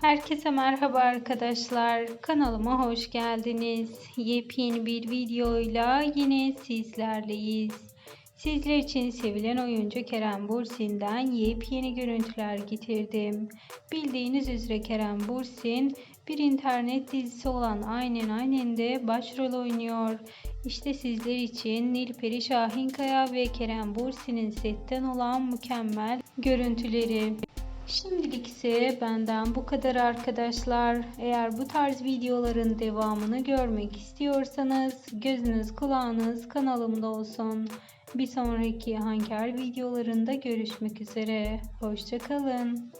Herkese merhaba arkadaşlar. Kanalıma hoş geldiniz. Yepyeni bir videoyla yine sizlerleyiz. Sizler için sevilen oyuncu Kerem Bursin'den yepyeni görüntüler getirdim. Bildiğiniz üzere Kerem Bursin bir internet dizisi olan Aynen Aynen'de başrol oynuyor. İşte sizler için Nilperi Şahinkaya ve Kerem Bursin'in setten olan mükemmel görüntüleri. Şimdilik ise benden bu kadar arkadaşlar. Eğer bu tarz videoların devamını görmek istiyorsanız gözünüz kulağınız kanalımda olsun. Bir sonraki Hanker videolarında görüşmek üzere. Hoşçakalın.